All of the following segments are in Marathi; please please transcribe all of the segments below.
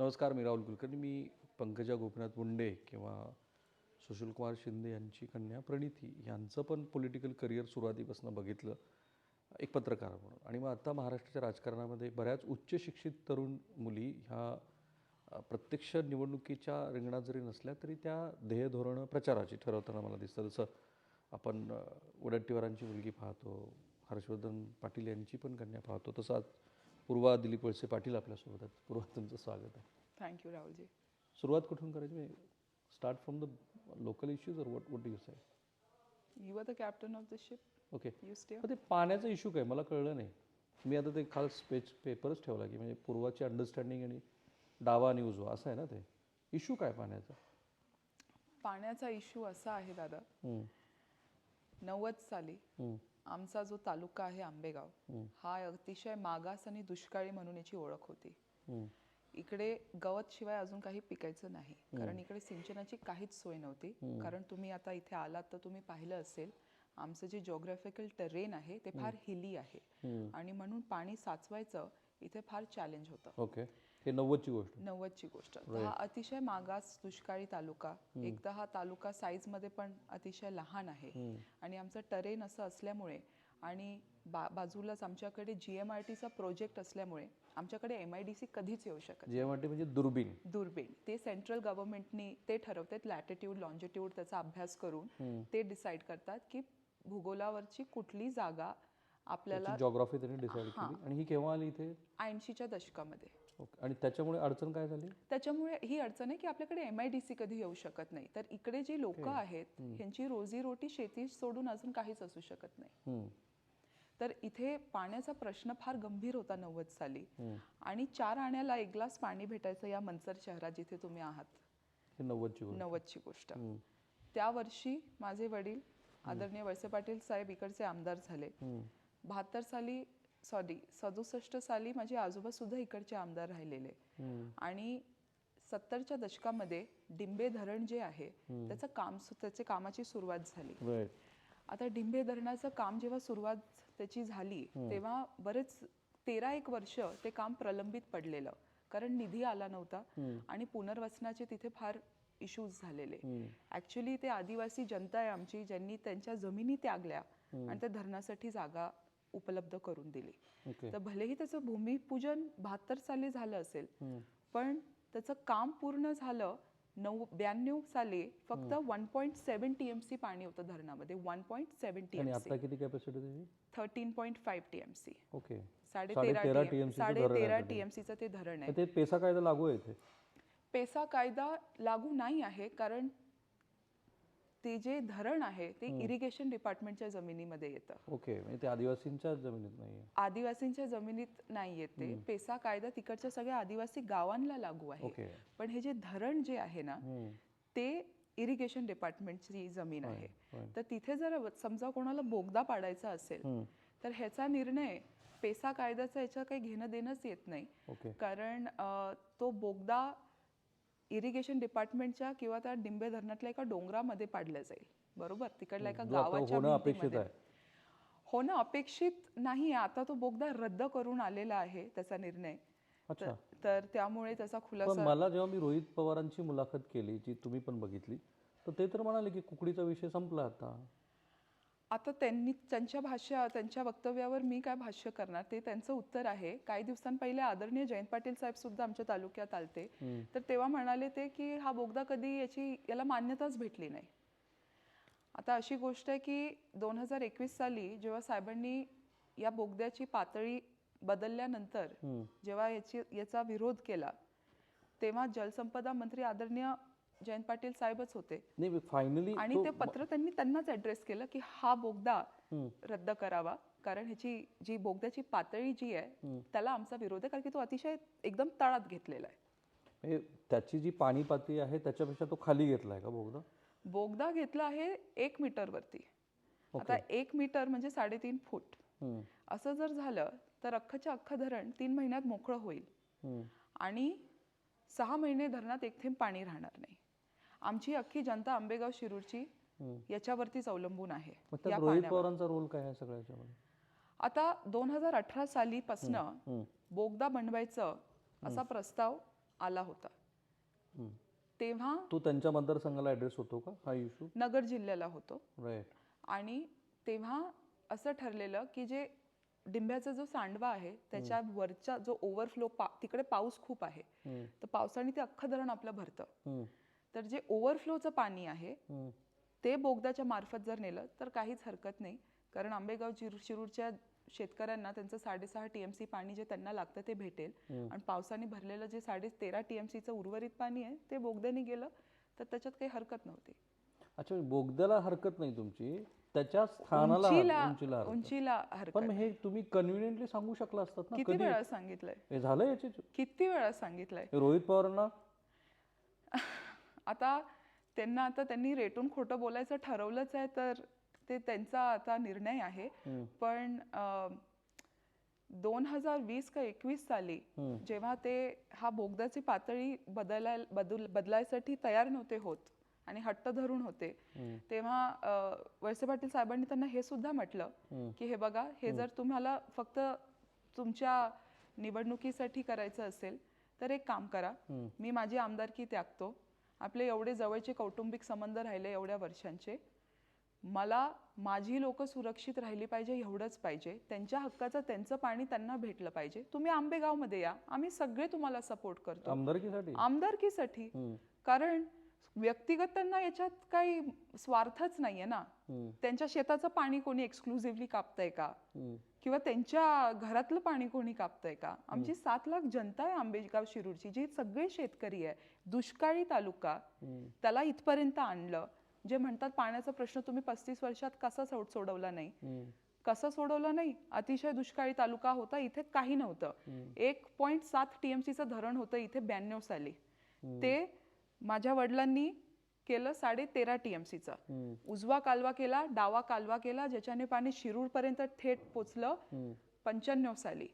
नमस्कार मी राहुल कुलकर्णी. मी पंकजा गोपीनाथ मुंडे किंवा सुशीलकुमार शिंदे यांची कन्या प्रणिती यांचं पण पॉलिटिकल करिअर सुरुवातीपासून बघितलं एक पत्रकार म्हणून. आणि मग आता महाराष्ट्राच्या राजकारणामध्ये बऱ्याच उच्च शिक्षित तरुण मुली ह्या प्रत्यक्ष निवडणुकीच्या रिंगणात जरी नसल्या तरी त्या ध्येयधोरणं प्रचाराची ठरवताना मला दिसतं. जसं आपण वडट्टीवारांची मुलगी पाहतो हर्षवर्धन पाटील यांची पण कन्या पाहतो. तसं आज पूर्वा दिलीप वळसे पाटील आपल्यासोबत आहेत. पूर्वा तुमचं स्वागत आहे. थँक्यू राहुलजी. सुरुवात कुठून करायची? म्हणजे start from the local issues or what what you say you are the captain of the ship okay ते पाण्याचा इश्यू काय? मला कळलं नाही. मी आता ते खाल स्पेच पेपरच ठेवला की म्हणजे पूर्वाची अंडरस्टँडिंग आणि डावा आणि उजवा असं आहे ना ते? इश्यू काय पाण्याचा? पाण्याचा इश्यू असा आहे दादा. नव्वद साली आमचा जो तालुका आहे आंबेगाव हा अतिशय मागास आणि दुष्काळी म्हणून याची ओळख होती. इकडे गवत शिवाय अजून काही पिकायचं नाही कारण इकडे सिंचनाची काहीच सोय नव्हती. कारण तुम्ही आता इथे आलात तर तुम्ही पाहिलं असेल आमचं जे जॉग्राफिकल टेरेन आहे ते फार हिली आहे. आणि म्हणून पाणी साचवायचं इथे फार चॅलेंज होतं. ओके हे नव्वदची गोष्ट. नव्वदची गोष्ट. हा अतिशय मागास दुष्काळी तालुका. एक तर हा तालुका साईजमध्ये पण अतिशय लहान आहे. आणि आमचं टरेन असं असल्यामुळे आणि बा बाजूलाच आमच्याकडे जी एम आर टीचा प्रोजेक्ट असल्यामुळे आमच्याकडे एम आय डी सी कधीच येऊ शकत जी एम आर टी म्हणजे दुर्बीण. दुर्बीण. ते सेंट्रल गव्हर्नमेंटनी ते ठरवतात लॅटिट्यूड लॉन्जिट्यूड त्याचा अभ्यास करून ते डिसाईड करतात की भूगोलावरची कुठली जागा आपल्याला जॉग्राफी त्यांनी डिसाईड केली आणि ही केव्हा आली इथे? ऐंशीच्या दशकामध्ये. ओके. आणि त्याच्यामुळे अडचण काय झाली? त्याच्यामुळे ही अडचण आहे की आपल्याकडे एम आय डी सी कधी येऊ शकत नाही. तर इकडे जी लोक आहेत ह्यांची रोजीरोटी शेती सोडून अजून काहीच असू शकत नाही. तर इथे पाण्याचा प्रश्न फार गंभीर होता नव्वद साली. आणि चार आण्याला एक ग्लास पाणी भेटायचं या मनसर शहरात जिथे तुम्ही आहात. नव्वदची गोष्ट. त्या वर्षी माझे वडील आदरणीय वळसे पाटील साहेब इकडचे आमदार झाले. बहात्तर साली सॉरी सदुसष्ट साली माझे आजोबा सुद्धा इकडचे आमदार राहिलेले. आणि सत्तरच्या दशकामध्ये डिंबे धरण जे आहे त्याचं काम त्याचे कामाची सुरुवात झाली. आता डिंबे धरणाचं काम जेव्हा सुरुवात त्याची झाली तेव्हा बरेच तेरा एक वर्ष ते काम प्रलंबित पडलेलं कारण निधी आला नव्हता आणि पुनर्वसनाचे तिथे फार इश्यूज झालेले. ऍक्च्युली ते आदिवासी जनता आहे आमची ज्यांनी त्यांच्या जमिनी त्यागल्या आणि त्या धरणासाठी जागा उपलब्ध करून दिली. तर भलेही त्याचं भूमिपूजन बहात्तर साली झालं असेल पण त्याचं काम पूर्ण झालं नऊ ब्याण्णव साली फक्त वन पॉईंट सेव्हन टीएमसी पाणी होतं धरणामध्ये वन पॉईंट सेव्हन टीएमसी किती capacity thirteen point five TMC okay. साडे तेरा चं साडे तेरा. टीएमसीचं ते. धरण आहे. ते पेसा कायदा लागू आहे पेसा कायदा लागू नाही आहे कारण ते जे धरण आहे ते इरिगेशन डिपार्टमेंटच्या जमिनीमध्ये येतं. ओके म्हणजे ते आदिवासींच्या जमिनीत नाही आदिवासींच्या जमिनीत नाही येते पेसा कायदा तिकडच्या सगळ्या आदिवासी गावांना लागू आहे. ओके. पण हे जे धरण जे आहे ना ते इरिगेशन डिपार्टमेंटची जमीन आहे. तर तिथे जर समजा कोणाला बोगदा पाडायचा असेल तर ह्याचा निर्णय पेसा कायद्याचा याच्या काही घेणं देणंच येत नाही. कारण तो बोगदा इरिगेशन डिपार्टमेंटच्या किंवा त्या डिंबे धरणातल्या एका डोंगरामध्ये पाडला जाईल. बरोबर? तिकडल्या एका जो आता गावाच्या होणं अपेक्षित नाही आता तो बोगदा रद्द करून आलेला आहे त्याचा निर्णय. अच्छा. तर त्यामुळे त्याचा खुलासा मला जेव्हा मी रोहित पवारांची मुलाखत केली जी तुम्ही पण बघितली तर ते तर म्हणाले की कुकडीचा विषय संपला आता. आता त्यांनी त्यांच्या भाषा त्यांच्या वक्तव्यावर मी काय भाष्य करणार? ते त्यांचं उत्तर आहे. काही दिवसांपहिले आदरणीय जयंत पाटील साहेब सुद्धा आमच्या तालुक्यात आलते. तर तेव्हा म्हणाले ते की हा बोगदा कधी याची याला मान्यताच भेटली नाही. आता अशी गोष्ट आहे की दोन हजार एकवीस साली जेव्हा साहेबांनी या बोगद्याची पातळी बदलल्यानंतर जेव्हा याची याचा विरोध केला तेव्हा जलसंपदा मंत्री आदरणीय जयंत पाटील साहेबच होते. नाही फायनली आणि ते पत्र त्यांनी त्यांनाच ऍड्रेस केलं की हा बोगदा रद्द करावा. कारण ह्याची जी बोगद्याची पातळी जी आहे त्याला आमचा विरोध आहे कारण की तो अतिशय एकदम तळात घेतलेला आहे. त्याची जी पाणी पातळी आहे त्याच्यापेक्षा तो खाली घेतला आहे का बोगदा? बोगदा घेतला आहे एक मीटर वरती आता एक मीटर म्हणजे साडेतीन फूट. असं जर झालं तर अख्खच्या अख्खं धरण तीन महिन्यात मोकळं होईल. आणि सहा महिने धरणात एक थेंब पाणी राहणार नाही. आमची अख्खी जनता आंबेगाव शिरूरची याच्यावरतीच अवलंबून आहे. या रोहित. पवारांचा रोल काय आहे सगळ्याच्यामध्ये? आता दोन हजार अठरा सालीपासनं बोगदा बनवायचं असा प्रस्ताव आला होता. तेव्हा तो त्यांच्या मतदारसंघाला ॲड्रेस होतो का? हा इश्यू नगर जिल्ह्याला होतो. आणि तेव्हा असं ठरलेलं की जे डिंब्याचा जो सांडवा आहे त्याच्या वरचा जो ओव्हरफ्लो पा तिकडे पाऊस खूप आहे. तर पावसाने ते अख्खं धरण आपलं भरतं. तर जे ओव्हरफ्लोचं पाणी आहे ते बोगद्याच्या मार्फत जर नेलं तर काहीच हरकत नाही. कारण आंबेगाव शिरूरच्या शेतकऱ्यांना त्यांचं साडेसहा टीएमसी पाणी जे त्यांना लागतं ते भेटेल. आणि पावसाने भरलेलं जे साडे तेरा टीएमसीचं उर्वरित पाणी आहे ते बोगद्याने गेलं तर त्याच्यात काही हरकत नव्हती. अच्छा म्हणजे बोगद्याला हरकत नाही तुमची त्याच्या स्थानाला उंचीला उंचीला हरकत. पण हे तुम्ही कन्व्हिनियंटली सांगू शकला असतात ना किती वेळा सांगितलंय? हे झालं याचे किती वेळा सांगितलंय? रोहित पवारांना आता त्यांना आता त्यांनी रेटून खोटं बोलायचं ठरवलंच आहे तर ते त्यांचा आता निर्णय आहे. पण दोन हजार वीस का एकवीस साली जेव्हा ते हा बोगद्याची पातळी बदलाय बदल बदलायसाठी तयार नव्हते होत आणि हट्ट धरून होते तेव्हा वळसे पाटील साहेबांनी त्यांना हे सुद्धा म्हटलं की हे बघा हे जर तुम्हाला फक्त तुमच्या निवडणुकीसाठी करायचं असेल तर एक काम करा. मी माझी आमदारकी त्यागतो. आपले एवढे जवळचे कौटुंबिक संबंध राहिले एवढ्या वर्षांचे. मला माझी लोक सुरक्षित राहिली पाहिजे एवढंच पाहिजे. त्यांच्या हक्काचं त्यांचं पाणी त्यांना भेटलं पाहिजे. तुम्ही आंबेगावमध्ये या. आम्ही सगळे तुम्हाला सपोर्ट करतो. आमदारकीसाठी? आमदारकीसाठी. कारण व्यक्तिगत त्यांना याच्यात काही स्वार्थच नाहीये ना. त्यांच्या शेताचं पाणी कोणी एक्सक्लुझिव्हली कापतंय का? किंवा त्यांच्या घरातलं पाणी कोणी कापतंय का? आमची सात लाख जनता आहे आंबेगाव शिरूरची जी सगळे शेतकरी आहे. दुष्काळी तालुका त्याला इथपर्यंत आणलं. जे म्हणतात पाण्याचा प्रश्न तुम्ही पस्तीस वर्षात कसा सोड सोडवला नाही? कसं सोडवलं नाही? अतिशय दुष्काळी तालुका होता इथे काही नव्हतं. एक पॉईंट सात टीएमसीचं धरण होतं इथे ब्याण्णव साली. ते माझ्या वडिलांनी केलं साडे तेरा टीएमसीचं. उजवा कालवा केला डावा कालवा केला ज्याच्याने पाणी शिरूर पर्यंत थेट पोचलं पंच्याण्णव साली.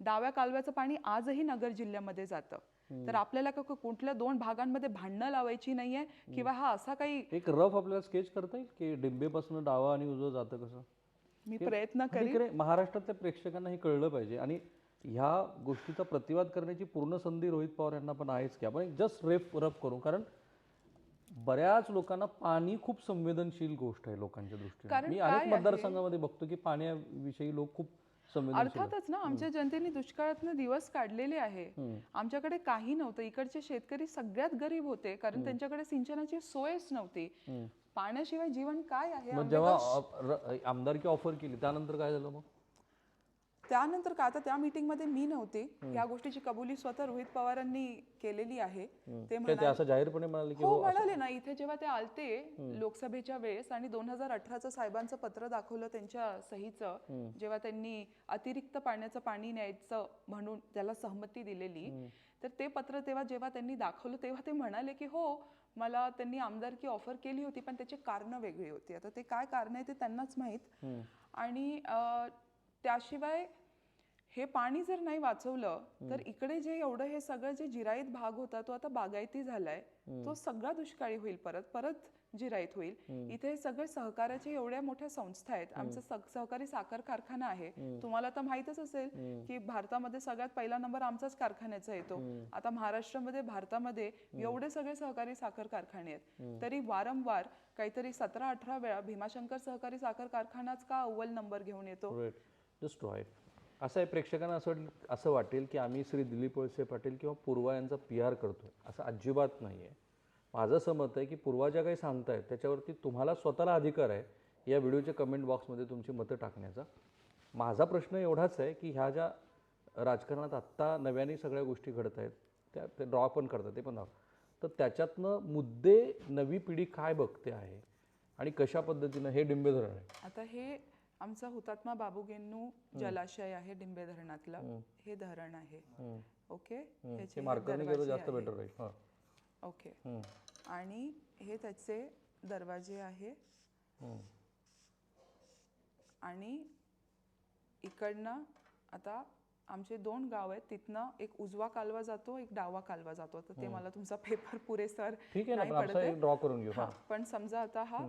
डाव्या कालव्याचं पाणी आजही नगर जिल्ह्यामध्ये जातं. तर आपल्याला कुठल्या दोन भागांमध्ये भांडणं लावायची नाहीये किंवा हा असा काही एक रफ आपल्याला स्केच करता येईल की डिंबेपासून डावा आणि उजवं जातं कसं? मी प्रयत्न करीन. महाराष्ट्रातल्या प्रेक्षकांना हे कळलं पाहिजे आणि ह्या गोष्टीचा प्रतिवाद करण्याची पूर्ण संधी रोहित पवार यांना पण आहेच की आपण जस्ट रेफ रफ करू. कारण बऱ्याच लोकांना पाणी खूप संवेदनशील गोष्ट आहे लोकांच्या दृष्टीने. कारण मी अनेक? मतदारसंघामध्ये बघतो की पाण्याविषयी लोक खूप. अर्थातच ना आमच्या जनतेने दुष्काळातनं दिवस काढलेले आहे. आमच्याकडे काही नव्हतं. इकडचे शेतकरी सगळ्यात गरीब होते कारण त्यांच्याकडे सिंचनाची सोयच नव्हती. पाण्याशिवाय जीवन काय आहे? जेव्हा आमदारकी ऑफर केली त्यानंतर काय झालं मग? त्यानंतर का आता त्या मीटिंगमध्ये मी नव्हते. या गोष्टीची कबुली स्वतः रोहित पवारांनी केलेली आहे. ते ते असं जाहीरपणे म्हणाले की हो म्हणाले ना इथे जेव्हा ते आलते लोकसभेच्या वेळेस आणि दोन हजार अठराचं साहेबांचं पत्र दाखवलं त्यांच्या सहीचं जेव्हा त्यांनी अतिरिक्त पाण्याचं पाणी न्यायचं म्हणून त्याला सहमती दिलेली तर ते पत्र तेव्हा जेव्हा त्यांनी दाखवलं तेव्हा ते म्हणाले की हो मला त्यांनी आमदारकी ऑफर केली होती पण त्याची कारणं वेगळी होती. आता ते काय कारण आहे ते त्यांनाच माहीत. आणि त्याशिवाय हे पाणी जर नाही वाचवलं तर इकडे जे एवढं हे सगळं जे जिराईत भाग होता तो आता बागायती झालाय. तो सगळा दुष्काळी होईल परत परत जिराईत होईल. इथे सगळे सहकार्याचे एवढ्या मोठ्या संस्था आहेत. आमचं सहकारी साखर कारखाना आहे. तुम्हाला तर माहितच असेल की भारतामध्ये सगळ्यात पहिला नंबर आमचाच कारखान्याचा येतो. आता महाराष्ट्रामध्ये भारतामध्ये एवढे सगळे सहकारी साखर कारखाने आहेत. तरी वारंवार काहीतरी सतरा अठरा वेळा भीमाशंकर सहकारी साखर कारखानाच का अव्वल नंबर घेऊन येतो? डिस्ट्रॉय असं आहे प्रेक्षकांना असं वाटेल असं वाटेल की आम्ही श्री दिलीप वळसे पाटील किंवा पूर्वा यांचा पी आर करतो असं अजिबात नाही आहे माझं असं मत आहे की पूर्वा ज्या काही सांगतायत त्याच्यावरती तुम्हाला स्वतःला अधिकार आहे या व्हिडिओच्या कमेंट बॉक्समध्ये तुमची मतं टाकण्याचा. माझा प्रश्न एवढाच आहे की ह्या ज्या राजकारणात आत्ता नव्याने सगळ्या गोष्टी घडत आहेत त्या ते ड्रॉ पण करतात ते पण दाव तर त्याच्यातनं मुद्दे नवी पिढी काय बघते आहे आणि कशा पद्धतीनं हे डिंबे धरण आहे? आता हे आमचा हुतात्मा बाबू गेन्नू जलाशय आहे डिंबे धरणातलं हे धरण आहे. ओके? ह्याचे हे जास्त. बेटर राहील ओके. आणि हे त्याचे दरवाजे आहे. आणि इकडनं आता आमचे दोन गाव आहेत. तिथनं एक उजवा कालवा जातो एक डावा कालवा जातो. तर ते मला तुमचा पेपर पुरेसर नाही पडत पण समजा आता हा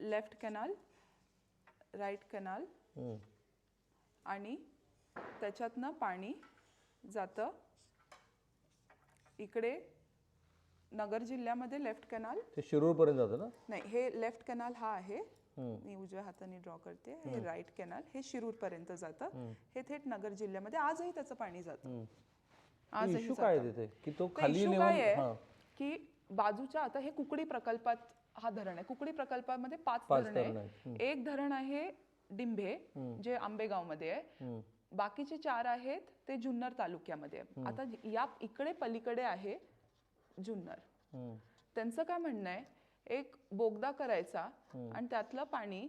लेफ्ट कॅनाल राईट कॅनाल. आणि त्याच्यातनं पाणी जातं इकडे नगर जिल्ह्यामध्ये लेफ्ट कॅनाल. ते शिरूरपर्यंत जातं ना? नाही हे लेफ्ट कॅनाल हा आहे. मी उजव्या हाताने ड्रॉ करते. हे राईट कॅनाल हे शिरूर पर्यंत जातं हे थेट नगर जिल्ह्यामध्ये आजही त्याचं पाणी जातं. आजही इश्यू काय की तो खाली काय हा. आहे की बाजूच्या आता हे कुकडी प्रकल्पात हा धरण आहे. कुकडी प्रकल्पामध्ये पाच पाच धरण धरणं आहे एक धरण आहे डिंभे जे आंबेगावमध्ये आहे. बाकीचे चार आहेत ते जुन्नर तालुक्यामध्ये आहे. आता या इकडे पलीकडे आहे जुन्नर. हम्म. त्यांचं काय म्हणणं आहे? एक बोगदा करायचा आणि त्यातलं पाणी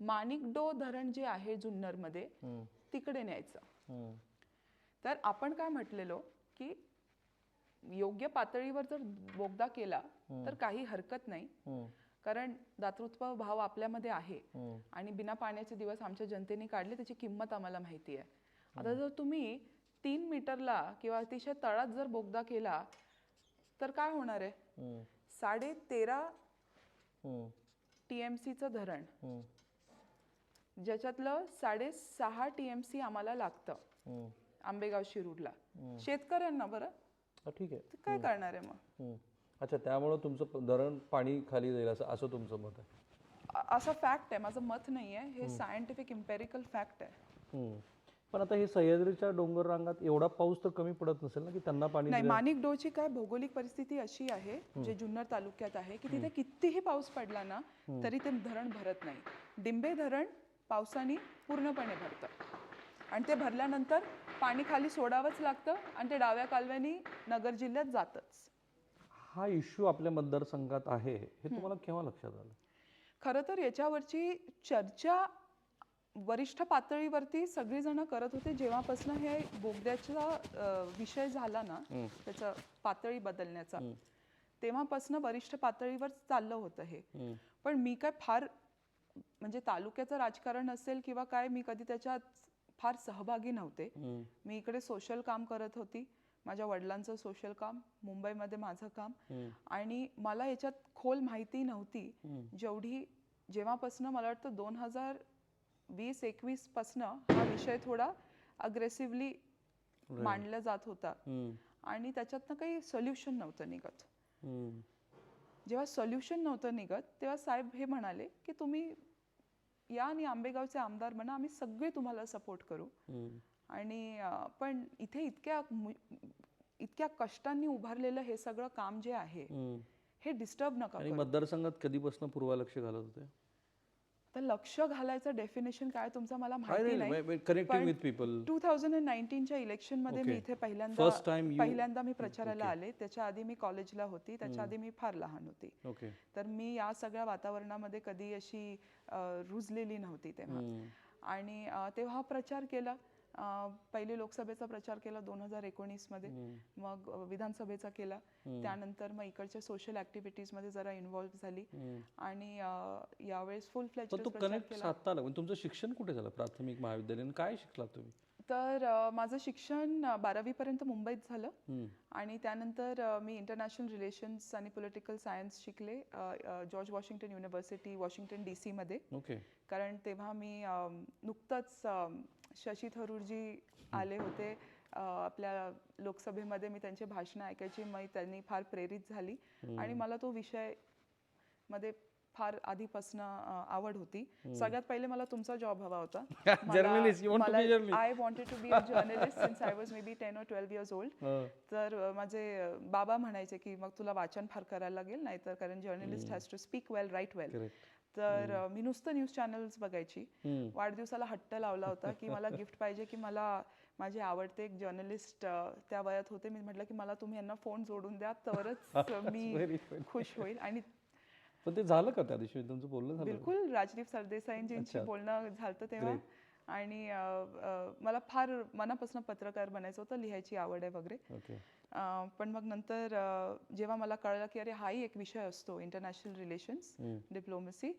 माणिकडो धरण जे आहे जुन्नरमध्ये हम्म. तिकडे न्यायचं. हम्म. तर आपण काय म्हटलेलो की योग्य पातळीवर जर बोगदा केला तर काही हरकत नाही. कारण दातृत्व भाव आपल्यामध्ये आहे. आणि बिना पाण्याचे दिवस आमच्या जनतेने काढले त्याची किंमत आम्हाला माहिती आहे आता जर तुम्ही तीन मीटरला किंवा अतिशय तळात जर बोगदा केला तर काय होणार आहे. साडे तेरा हम्म. टी एम सीचं धरण. ज्याच्यातलं साडेसहा टी एम सी आम्हाला लागतं. आंबेगाव शिरूरला शेतकऱ्यांना बरं ठीक आहे. तर काय करणार आहे मग? हम्म. अच्छा त्यामुळं तुमचं प- धरण पाणी खाली जाईल असं असं तुमचं मत आहे. अ- असं फॅक्ट आहे. माझं मत नाही आहे. हे सायंटिफिक इम्पेरिकल फॅक्ट आहे. हम्म. पण आता हे सह्याद्रीच्या डोंगर रांगात एवढा पाऊस तर कमी पडत नसेल ना की त्यांना पाणी नाही माणिक डोची काय भौगोलिक परिस्थिती अशी आहे जे जुन्नर तालुक्यात आहे की तिथे कितीही पाऊस पडला ना तरी ते धरण भरत नाही. डिंबे धरण पावसाने पूर्णपणे भरतं. आणि ते भरल्यानंतर पाणी खाली सोडावंच लागतं आणि ते डाव्या कालव्यानी नगर जिल्ह्यात जातच. हा इश्यू आपल्या मतदारसंघात आहे हे तुम्हाला केव्हा लक्षात आलं? खरं तर याच्यावरची चर्चा वरिष्ठ पातळीवरती सगळीजण करत होते. जेव्हापासून हे बोगद्याचा विषय झाला ना त्याचं पातळी बदलण्याचा तेव्हापासून वरिष्ठ पातळीवर चाललं होतं हे. पण मी काय फार म्हणजे तालुक्याचं राजकारण असेल किंवा काय मी कधी त्याच्यात फार सहभागी नव्हते. मी इकडे सोशल काम करत होती. माझ्या वडिलांचं सोशल काम मुंबईमध्ये माझं काम. आणि मला याच्यात खोल माहिती नव्हती. जेवढी जेव्हापासनं मला वाटतं दोन हजार वीस एकवीस पासनं हा विषय थोडा अग्रेसिव्हली मांडला जात होता. आणि त्याच्यातनं काही सोल्युशन नव्हतं निघत. जेव्हा सोल्युशन नव्हतं निघत तेव्हा साहेब हे म्हणाले की तुम्ही या आणि आंबेगावचे आमदार बना आम्ही सगळे तुम्हाला सपोर्ट करू. आणि पण इथे इतक्या इतक्या कष्टांनी उभारलेलं हे सगळं काम जे आहे. हे डिस्टर्ब नका. मतदारसंघात कधीपासून पूर्वा लक्ष घालत होते तर लक्ष घालायचं डेफिनेशन काय तुमचं मला माहिती नाही. नाही connecting with people two thousand and नाईन्टीनच्या इलेक्शनमध्ये मी. इथे पहिल्यांदा पहिल्यांदा मी प्रचाराला आले. त्याच्या आधी मी कॉलेजला होती. त्याच्या आधी मी फार लहान होती. तर मी या सगळ्या वातावरणामध्ये कधी अशी रुजलेली नव्हती तेव्हा. आणि अं, तेव्हा प्रचार केला. पहिले लोकसभेचा प्रचार केला दोन हजार एकोणीसमध्ये मग विधानसभेचा केला. त्यानंतर मग इकडच्या सोशल ऍक्टिव्हिटीजमध्ये जरा इन्व्हॉल्व्ह झाली. आणि यावेळेस फुल फ्लॅच तुमचं शिक्षण कुठे झालं? प्राथमिक महाविद्यालय काय शिकला तुम्ही? तर माझं शिक्षण बारावीपर्यंत मुंबईत झालं. आणि त्यानंतर मी इंटरनॅशनल रिलेशन्स आणि पॉलिटिकल सायन्स शिकले George Washington University Washington D सीमध्ये ओके कारण तेव्हा मी नुकतंच शशी थरूरजी आले होते आपल्या लोकसभेमध्ये मी त्यांचे भाषण ऐकायची मग त्यांनी फार प्रेरित झाली. आणि मला तो विषयमध्ये फार आधीपासून आवड होती. सगळ्यात पहिले मला तुमचा जॉब हवा होता? I wanted to be a journalist since I was maybe ten or twelve years old. तर माझे बाबा म्हणायचे की मग तुला वाचन फार करायला लागेल नाहीतर कारण journalist has to speak well write well. तर मी नुसतं न्यूज चॅनल्स बघायची. वाढदिवसाला हट्ट लावला होता की मला गिफ्ट पाहिजे की मला माझे आवडते एक जर्नलिस्ट त्या वयात होते. मी म्हटलं की मला तुम्ही यांना फोन जोडून द्या तरच मी. खुश होईल. आणि पण ते झालं का त्या दिवशी? तुमचं बोलणं झालं बिलकुल. राजदीप सरदेसाईंजींशी बोलणं झालं तेव्हा. आणि मला फार मनापासून पत्रकार बनायचं होतं लिहायची आवड आहे वगैरे. पण मग नंतर अं, जेव्हा मला कळलं की अरे हाही एक विषय असतो इंटरनॅशनल रिलेशन्स डिप्लोमसी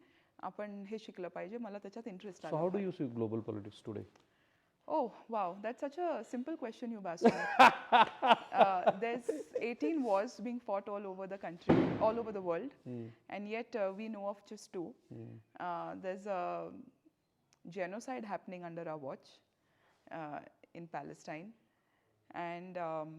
आपण हे शिकलं पाहिजे मला त्याच्यात इंटरेस्ट सो आला how do you see global politics today oh wow that's such a simple question you asked me. uh, there's 18 wars being fought all over the country, all over the world, and yet uh, we know of just two. Uh, there's a genocide happening under our watch uh, in Palestine, and um,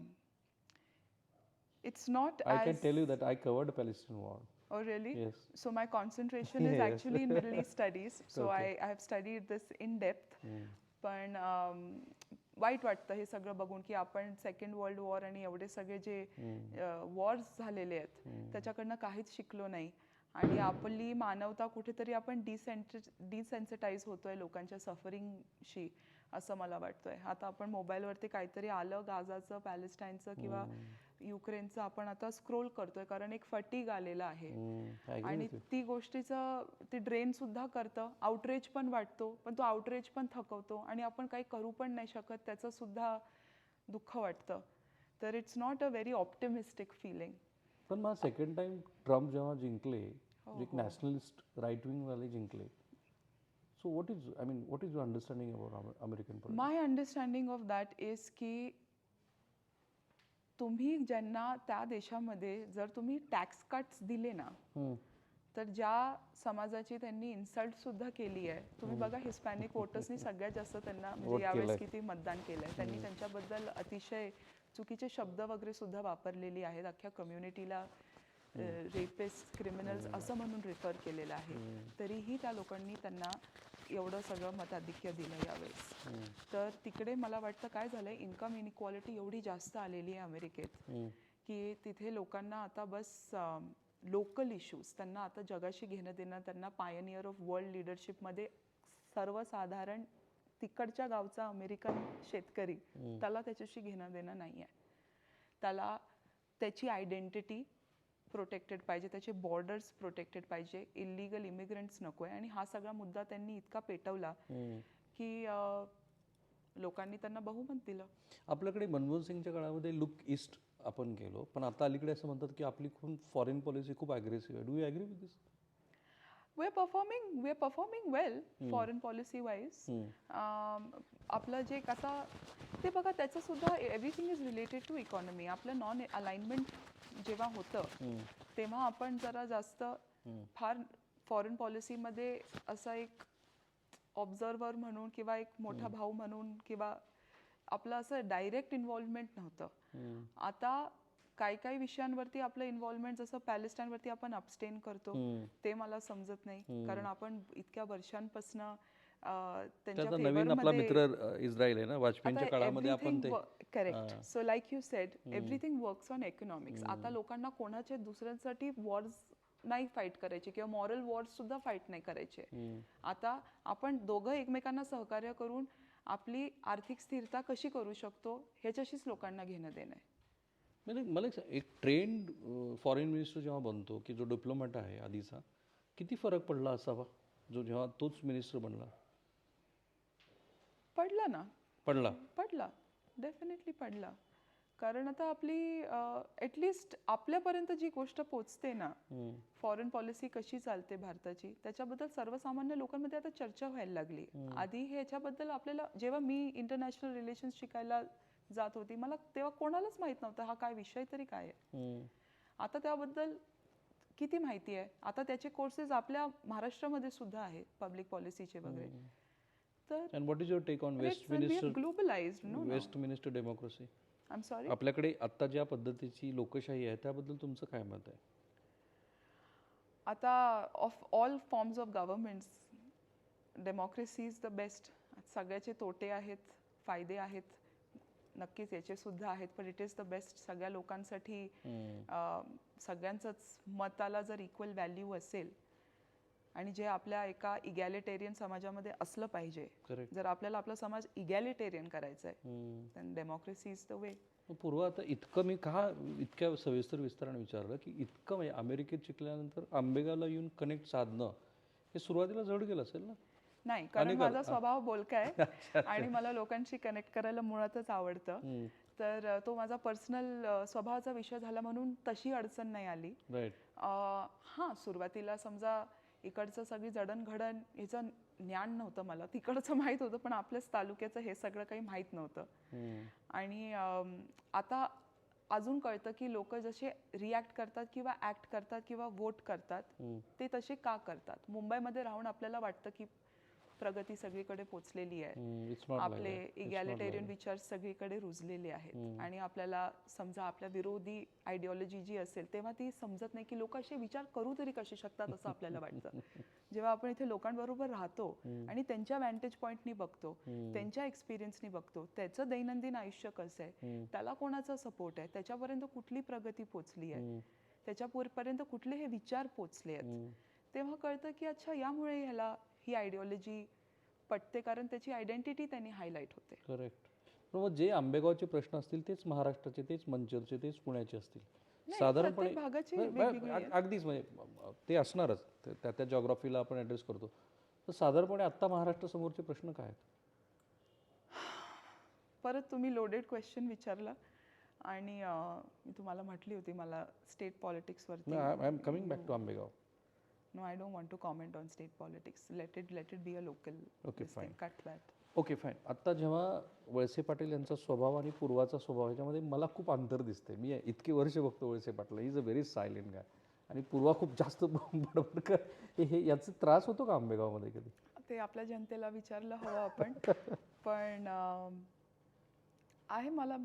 it's not I can tell you that I covered Palestine war. Oh, really? Yes. So my concentration is Yes. actually in Middle East studies. So I, I have studied this in depth. पण um, वाईट वाटतं हे सगळं बघून की आपण सेकंड वर्ल्ड वॉर आणि एवढे सगळे जे वॉर्स झालेले आहेत त्याच्याकडनं काहीच शिकलो नाही आणि आपली मानवता कुठेतरी आपण डिसेंट डिसेन्सिटाईज होतोय लोकांच्या सफरिंगशी असं मला वाटतंय आता आपण मोबाईलवरती काहीतरी आलं गाजाचं पॅलेस्टाईनचं किंवा युक्रेनचं आपण आता स्क्रोल करतोय कारण एक फटीग आलेला आहे. आणि. ती गोष्टीचं ती ड्रेन सुद्धा करतं. आउटरेज पण वाटतो पण तो आउटरेज पण थकवतो आणि आपण काही करू पण नाही शकत त्याचं सुद्धा दुःख वाटतं. तर it's not a very optimistic feeling पण मग सेकंड टाइम ट्रम्प जेव्हा जिंकले हो, एक नॅशनलिस्ट राईट विंगवाले जिंकले. So what is I mean what is your understanding about American my understanding of that is की तुम्ही ज्यांना त्या देशामध्ये जर तुम्ही टॅक्स कट्स दिले ना तर ज्या समाजाची त्यांनी इन्सल्ट सुद्धा केली आहे. तुम्ही बघा हिस्पॅनिक वोटर्सनी सगळ्यात जास्त त्यांना म्हणजे यावेळेस. किती मतदान केलंय. त्यांनी त्यांच्याबद्दल अतिशय चुकीचे शब्द वगैरे सुद्धा वापरलेली आहेत. अख्ख्या कम्युनिटीला रेपिस्ट क्रिमिनल्स असं म्हणून रेफर केलेलं आहे. तरीही त्या लोकांनी त्यांना एवढं सगळं मताधिक्य दिलं यावेळेस. तर तिकडे मला वाटतं काय झालंय इन्कम इनइक्वालिटी एवढी जास्त आलेली आहे अमेरिकेत की तिथे लोकांना आता बस लोकल इश्यूज त्यांना आता जगाशी घेणं देणं त्यांना पायनियर ऑफ वर्ल्ड लिडरशिपमध्ये सर्वसाधारण तिकडच्या गावचा अमेरिकन शेतकरी त्याला त्याच्याशी घेणं देणं नाही आहे त्याला त्याची आयडेंटिटी प्रोटेक्टेड पाहिजे त्याचे बॉर्डर्स प्रोटेक्टेड पाहिजे. इलिगल इमिग्रंट्स नको आहे. आणि हा सगळा मुद्दा त्यांनी इतका पेटवला की लोकांनी त्यांना बहुमत दिलं. आपल्याकडे मनमोहन सिंगच्या काळामध्ये लुक ईस्ट आपण गेलो. पण आता अलीकडे असं म्हणतात की आपली खूप फॉरेन पॉलिसी खूप अग्रेसिव्ह आहे. Do you agree with this we are performing we are performing well foreign policy wise आपलं जे आता ते बघा त्याचं सुद्धा everything is related to economy आपलं नॉन अलाइनमेंट जेव्हा होतं तेव्हा आपण जरा जास्त फार फॉरेन पॉलिसीमध्ये असा एक ऑब्झर्वर म्हणून किंवा एक मोठा भाऊ म्हणून किंवा आपलं असं डायरेक्ट इन्व्हॉल्वमेंट नव्हतं. आता काही काही विषयांवरती आपलं इन्व्हॉल्वमेंट जसं पॅलेस्टाईनवरती आपण अबस्टेन करतो ते मला समजत नाही. कारण आपण इतक्या वर्षांपासून त्यांच्या त्याचा नवीन आपला मित्र इस्रायल आहे ना वाजपेयींच्या काळामध्ये आपण ते correct so like you said everything works on economics आता लोकांना कोणाच्या दुसऱ्यांसाठी वॉर्स नाही फाईट करायचे किंवा मॉरल वॉर्स सुद्धा फाईट नाही करायचे. आता आपण दोघं एकमेकांना सहकार्य करून आपली आर्थिक स्थिरता कशी करू शकतो ह्याच्याशीच लोकांना घेणं देणं आहे. म्हणजे मला एक ट्रेंड फॉरेन मिनिस्टर जेव्हा बनतो की जो डिप्लोमॅट आहे आधीचा किती फरक पडला असावा? जो जेव्हा तोच मिनिस्टर बनला? पडला ना? पडला. पडला. डेफिनेटली पडला. कारण आता आपली ॲटलिस्ट आपल्यापर्यंत जी गोष्ट पोचते ना फॉरेन पॉलिसी कशी चालते भारताची त्याच्याबद्दल सर्वसामान्य लोकांमध्ये आता चर्चा व्हायला लागली. आधी हे याच्याबद्दल आपल्याला जेव्हा मी इंटरनॅशनल रिलेशन्स शिकायला जात होती मला तेव्हा कोणालाच माहीत नव्हतं हा काय विषय तरी काय आहे. आता त्याबद्दल किती माहिती आहे? आता त्याचे कोर्सेस आपल्या महाराष्ट्रामध्ये सुद्धा आहेत पब्लिक पॉलिसीचे वगैरे. तर and what is your take on Westminster globalize no Westminster democracy I am sorry आपल्याकडे आता ज्या पद्धतीची लोकशाही आहे त्याबद्दल तुमचं काय मत आहे? आता of all forms of governments democracy is the best सगळ्याचे तोटे आहेत फायदे आहेत नक्कीच याचे सुद्धा आहेत पण इट इज द बेस्ट सगळ्या लोकांसाठी सगळ्यांचंच मताला जर इक्वल व्हॅल्यू असेल आणि जे आपल्या एका इगॅलिटेरियन समाजामध्ये असलं पाहिजे. जर आपल्याला आपला समाज इगॅलिटेरियन करायचा आहे डेमोक्रेसी इज द वे पूर्व आता इतकं मी का इतक्या सविस्तर विस्ताराने विचारलं की इतकं म्हणजे अमेरिकेत शिकल्यानंतर आंबेगावला येऊन कनेक्ट साधणं हे सुरुवातीला जड गेलं असेल ना? नाही कारण माझा स्वभाव बोलका आहे आणि मला लोकांशी कनेक्ट करायला मुळातच आवडतं. तर तो माझा पर्सनल स्वभावाचा विषय झाला म्हणून तशी अडचण नाही आली. हां सुरुवातीला समजा इकडचं सगळी जडणघडण ह्याचं ज्ञान नव्हतं मला. तिकडचं माहीत होतं पण आपल्याच तालुक्याचं हे सगळं काही माहीत नव्हतं. आणि आता अजून कळतं की लोक जसे रिॲक्ट करतात किंवा ॲक्ट करतात किंवा वोट करतात ते तसे का करतात? मुंबईमध्ये राहून आपल्याला वाटतं की प्रगती सगळीकडे पोचलेली आहे. आपले इगॅलिटेरियन विचार सगळीकडे रुजलेले आहेत. आणि आपल्याला समजा आपल्या विरोधी आयडिओलॉजी जी असेल तेव्हा ती समजत नाही की लोक असे विचार करू तरी कसे शकतात असं आपल्याला वाटतं. जेव्हा आपण इथे लोकांबरोबर राहतो आणि त्यांच्या व्हॅन्टेज पॉईंटनी बघतो त्यांच्या एक्सपिरियन्सनी बघतो त्याचं दैनंदिन आयुष्य कसं आहे त्याला कोणाचा सपोर्ट आहे त्याच्यापर्यंत कुठली प्रगती पोचली आहे त्याच्यापर्यंत कुठले हे विचार पोचले आहेत. तेव्हा कळतं की अच्छा यामुळे ह्याला ही आयडिओलॉजी पटते कारण त्याची आयडेंटिटी त्यांनी हायलाईट होते. करेक्ट मग जे आंबेगावचे प्रश्न असतील तेच महाराष्ट्राचे तेच मंचरचे तेच पुण्याचे असतील. साधारणपणे अगदीच म्हणजे ते असणारच. त्या त्या जॉग्राफीला आपण ॲड्रेस करतो. तर साधारणपणे आत्ता महाराष्ट्र समोरचे प्रश्न काय आहेत? परत तुम्ही लोडेड क्वेश्चन विचारला आणि मी तुम्हाला म्हटली होती मला state पॉलिटिक्सवरती I am coming back to Ambegaon. No I don't want to comment on state politics let it let it be a local Okay, fine. Cut that okay fine आत्ता जेव्हा वळसे पाटील यांचा स्वभाव आणि पूर्वाचा स्वभाव ह्याच्यामध्ये मला खूप अंतर दिसते मी इतकी वर्ष बघतो Walse Patil is a very silent guy आणि पूर्वा खूप जास्त बडबड कर हे- याचा त्रास होतो का आंबेगावमध्ये कधी? ते आपल्या जनतेला विचारलं हवं आपण. पण आहे मला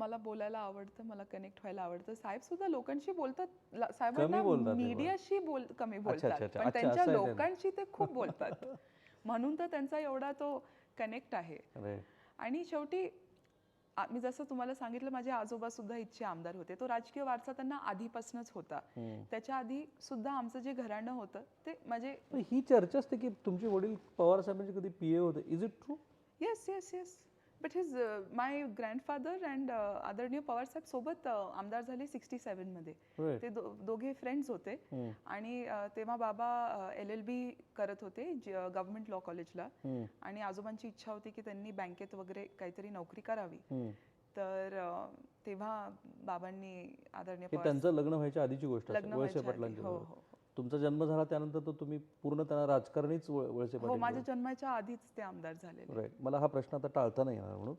मला बोलायला आवडतं मला कनेक्ट व्हायला आवडतं. साहेब सुद्धा लोकांशी बोलतात. साहेबांना मीडियाशी बोल कमी बोलतात. पण त्यांच्या. लोकांशी ते खूप बोलतात. म्हणून तर त्यांचा एवढा तो कनेक्ट आहे. आणि शेवटी मी जसं तुम्हाला सांगितलं माझे आजोबा सुद्धा इच्छे आमदार होते. तो राजकीय वारसा त्यांना आधीपासूनच होता. त्याच्या आधी सुद्धा आमचं जे घराणं होतं ते माझे पण ही चर्चा असते की तुमचे वडील पवार साहेबांचे कधी पी ए होते. Is it true yes yes yes but his my grandfather and आदरणीय पवार साहेब सोबत uh, आमदार झाले सिक्स्टी Right. ते दोघे फ्रेंड्स होते. आणि uh, तेव्हा बाबा एल एल बी करत होते गव्हर्नमेंट लॉ. कॉलेजला आणि आजोबांची इच्छा होती की त्यांनी बँकेत वगैरे काहीतरी नोकरी करावी. तर अं, तेव्हा बाबांनी आदरणीय त्यांचं लग्न व्हायच्या आधीची गोष्ट लग्न हो. हो, तुमचा जन्म झाला त्यानंतर तर तुम्ही पूर्ण त्यांना राजकारणीच वळ- वळसे हो पाटील माझ्या जन्माच्या आधीच ते आमदार झालेले. राईट मला हा प्रश्न आता टाळता नाही येणार म्हणून.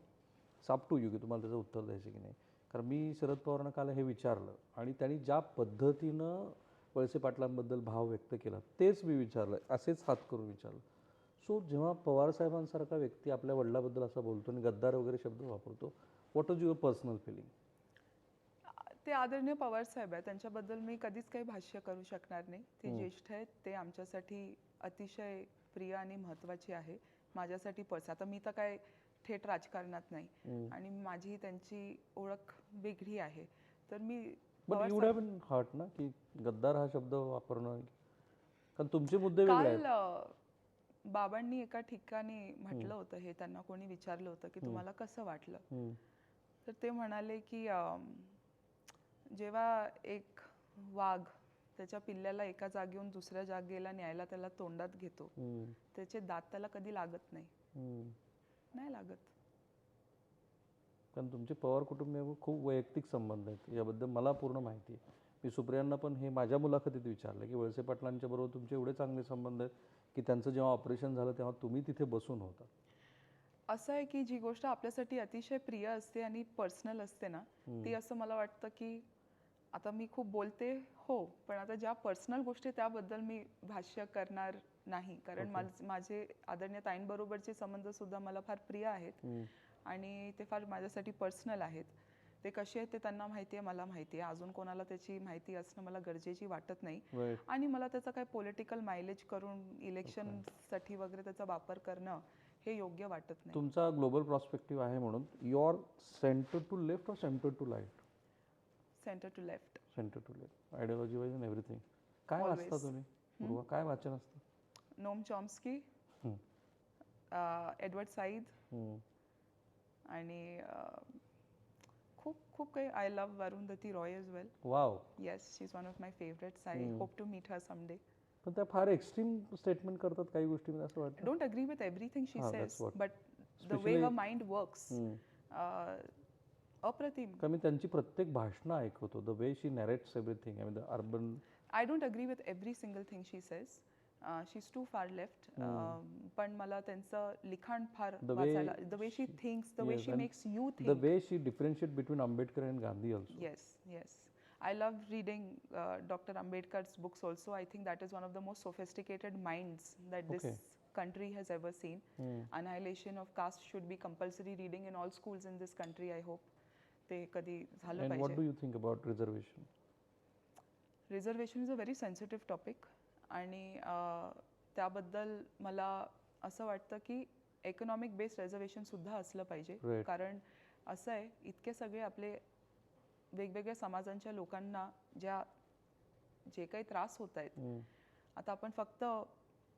साप टू यू की तुम्हाला त्याचं उत्तर द्यायचं की नाही. कारण मी शरद पवारांना काल हे विचारलं आणि त्यांनी ज्या पद्धतीनं वळसे पाटलांबद्दल भाव व्यक्त केला तेच मी विचारलं असेच हात करून विचारलं. सो जेव्हा पवार साहेबांसारखा व्यक्ती आपल्या वडिलाबद्दल असा बोलतो आणि गद्दार वगैरे शब्द वापरतो what is your personal feeling ते आदरणीय पवार साहेब आहे त्यांच्याबद्दल मी कधीच काही भाष्य करू शकणार नाही. ते ज्येष्ठ आहेत. ते आमच्यासाठी अतिशय प्रिय आणि महत्त्वाचे आहे. माझ्यासाठी पर्स आता मी तर काय थेट राजकारणात नाही. आणि माझी त्यांची ओळख वेगळी आहे. तर मी हर्ट ना की गद्दार हा शब्द वापरणं कारण तुमचे मुद्दे आहेत. काल बाबांनी एका ठिकाणी म्हटलं होतं हे त्यांना कोणी विचारलं होतं की तुम्हाला कसं वाटलं. तर ते म्हणाले की जेव्हा एक वाघ त्याच्या पिल्ल्याला एका जागेहून दुसऱ्या जागेला न्यायला त्याला तोंडात घेतो. त्याचे दात त्याला कधी लागत नाही. नाही लागत. कारण तुमचे पवार कुटुंबिय खूप वैयक्तिक संबंध आहेत. याबद्दल मला पूर्ण माहिती आहे. मी सुप्रियांना पण हे माझ्या मुलाखतीत विचारलं की वळसे पाटलांच्या बरोबर तुमचे एवढे चांगले संबंध आहेत की त्यांचं जेव्हा ऑपरेशन झालं तेव्हा तुम्ही तिथे बसून होता. असं आहे की जी गोष्ट आपल्यासाठी अतिशय प्रिय असते आणि पर्सनल असते ना ती असं मला वाटतं की आता मी खूप बोलते हो पण आता ज्या पर्सनल गोष्टी त्याबद्दल मी भाष्य करणार नाही. कारण माझ- माझे आदरणीय ताईंबरोबरचे संबंध सुद्धा मला फार प्रिय आहेत. आणि ते फार माझ्यासाठी पर्सनल आहेत. ते कसे आहेत ते त्यांना माहिती आहे मला माहिती आहे. अजून कोणाला त्याची माहिती असणं मला गरजेची वाटत नाही. आणि मला त्याचा काही पॉलिटिकल मायलेज करून इलेक्शनसाठी वगैरे त्याचा वापर करणं हे योग्य वाटत नाही. तुमचा ग्लोबल प्रॉस्पेक्टिव्ह आहे म्हणून युअर सेंटर टू लेफ्ट और centre to right centre to left centre to left ideology wise and everything काय वाचता. तुम्ही? पूर्वा काय वाचन असतं? Noam Chomsky hmm. Edward Said hmm. आणि अं, खूप खूप काही I love Arundhati Roy as well wow yes she is one of my favourites I hope to meet her someday पण त्या फार एक्स्ट्रीम स्टेटमेंट करतात काही गोष्टीमध्ये असं वाटतं. Don't agree with everything she Ah, that's says what. But the way her mind works अप्रतिम का मी त्यांची प्रत्येक भाषणं ऐकवतो the way she narrates everything I mean the urban I don't agree with every single thing she says she is too far left पण मला त्यांचं लिखाण फार The way वाचायला the way she thinks the way Yes, she and makes you the think way she differentiate between Ambedkar and Gandhi also Yes, yes. I love reading uh, Dr. Ambedkar's books also. I think that is one of the most sophisticated minds that this Okay. country has ever seen. Annihilation of caste should be compulsory reading in all schools in this country. I hope ते कधी झालं अँड व्हॉट पाहिजे. Do you think about reservation is a very sensitive topic आणि अं, त्याबद्दल मला असं वाटतं की इकॉनॉमिक बेस्ड रिझर्वेशन सुद्धा असलं पाहिजे. Right. कारण असं आहे इतके सगळे आपले वेगवेगळ्या समाजांच्या लोकांना ज्या जे काही त्रास होत आहेत आता आपण फक्त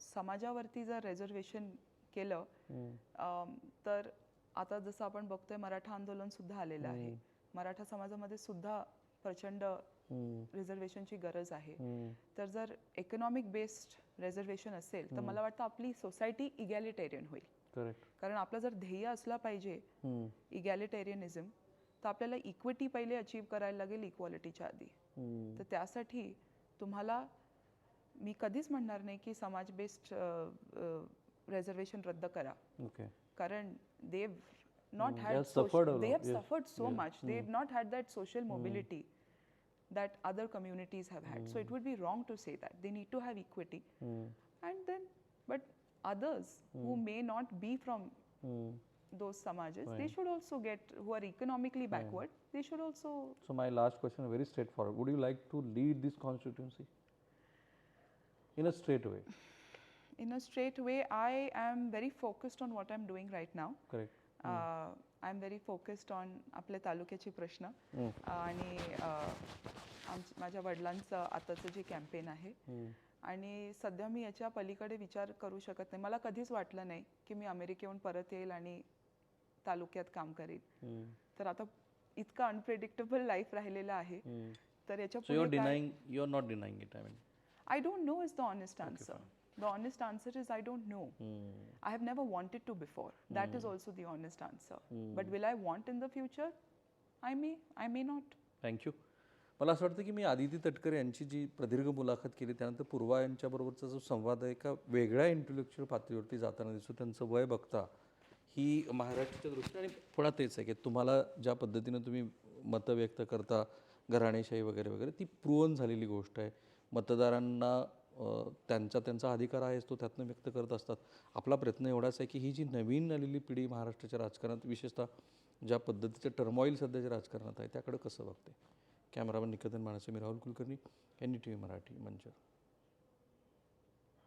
समाजावरती जर रिझर्वेशन केलं अम, तर आता जसं आपण बघतोय मराठा आंदोलन सुद्धा आलेलं आहे. मराठा समाजामध्ये सुद्धा प्रचंड रिझर्वेशनची गरज आहे. तर जर इकॉनॉमिक बेस्ड रिझर्वेशन असेल तर मला वाटतं आपली सोसायटी इगॅलिटेरियन होईल. करेक्ट कारण आपलं जर ध्येय असला पाहिजे इगॅलिटेरियनिझम तर आपल्याला इक्विटी पहिले अचीव करायला लागेल इक्वालिटीच्या आधी. तर त्यासाठी तुम्हाला मी कधीच म्हणणार नाही की समाज based reservation Radda Kara. Okay. Current they've not mm, had they have suffered, they have yes. suffered so yeah. much. Mm. They've hmm. not had that social hmm. mobility mm. that other communities have had. So it hmm. would be wrong to say that. They need to have equity. And then, but others who may not be from those samajas, right. they should also get who are economically backward. Right. They should also. So my last question, very straightforward. Would you like to lead this constituency in a straight way? In a straight way i am very focused on what i'm doing right now. Correct. uh, i'm very focused on आपल्या तालुक्याचे प्रश्न. आणि uh, आमच- माझ्या वडिलांचं आताचं जे कॅम्पेन आहे. आणि सध्या मी याच्या पलीकडे विचार करू शकत नाही. मला कधीच वाटलं नाही की मी अमेरिकेहून परत येईल आणि तालुक्यात काम करेल. तर आता इतकं अनप्रेडिक्टेबल लाईफ राहिलेलं आहे. तर याच्या So you're पुढे काय- denying, you're not the honest answer. Is I don't know. I have never wanted to before. That is also the honest answer. But will I want in the future? I may, I may not. Thank you मला असं वाटतं की मी आदिती तटकर यांची जी प्रदीर्घ मुलाखत केली त्यानंतर पूर्वा यांच्याबरोबरचा जो संवाद आहे एका वेगळ्या इंटेलेक्च्युअल पातळीवरती जाताना दिसतो त्यांचं वय बघता ही महाराष्ट्राच्या दृष्टीने आणि पुढा तेच आहे की तुम्हाला ज्या पद्धतीनं तुम्ही मतं व्यक्त करता घराणेशाही वगैरे वगैरे ती प्रुवन झालेली गोष्ट आहे मतदारांना त्यांचा त्यांचा अधिकार आहेच तो त्यातनं व्यक्त करत असतात. आपला प्रयत्न एवढाच आहे की ही जी नवीन आलेली पिढी महाराष्ट्राच्या राजकारणात विशेषतः ज्या पद्धतीचं टर्मॉईल सध्याच्या राजकारणात आहे त्याकडे कसं बघते? कॅमेरामन निकेतन माणसे मी Rahul Kulkarni N T V Marathi Manchar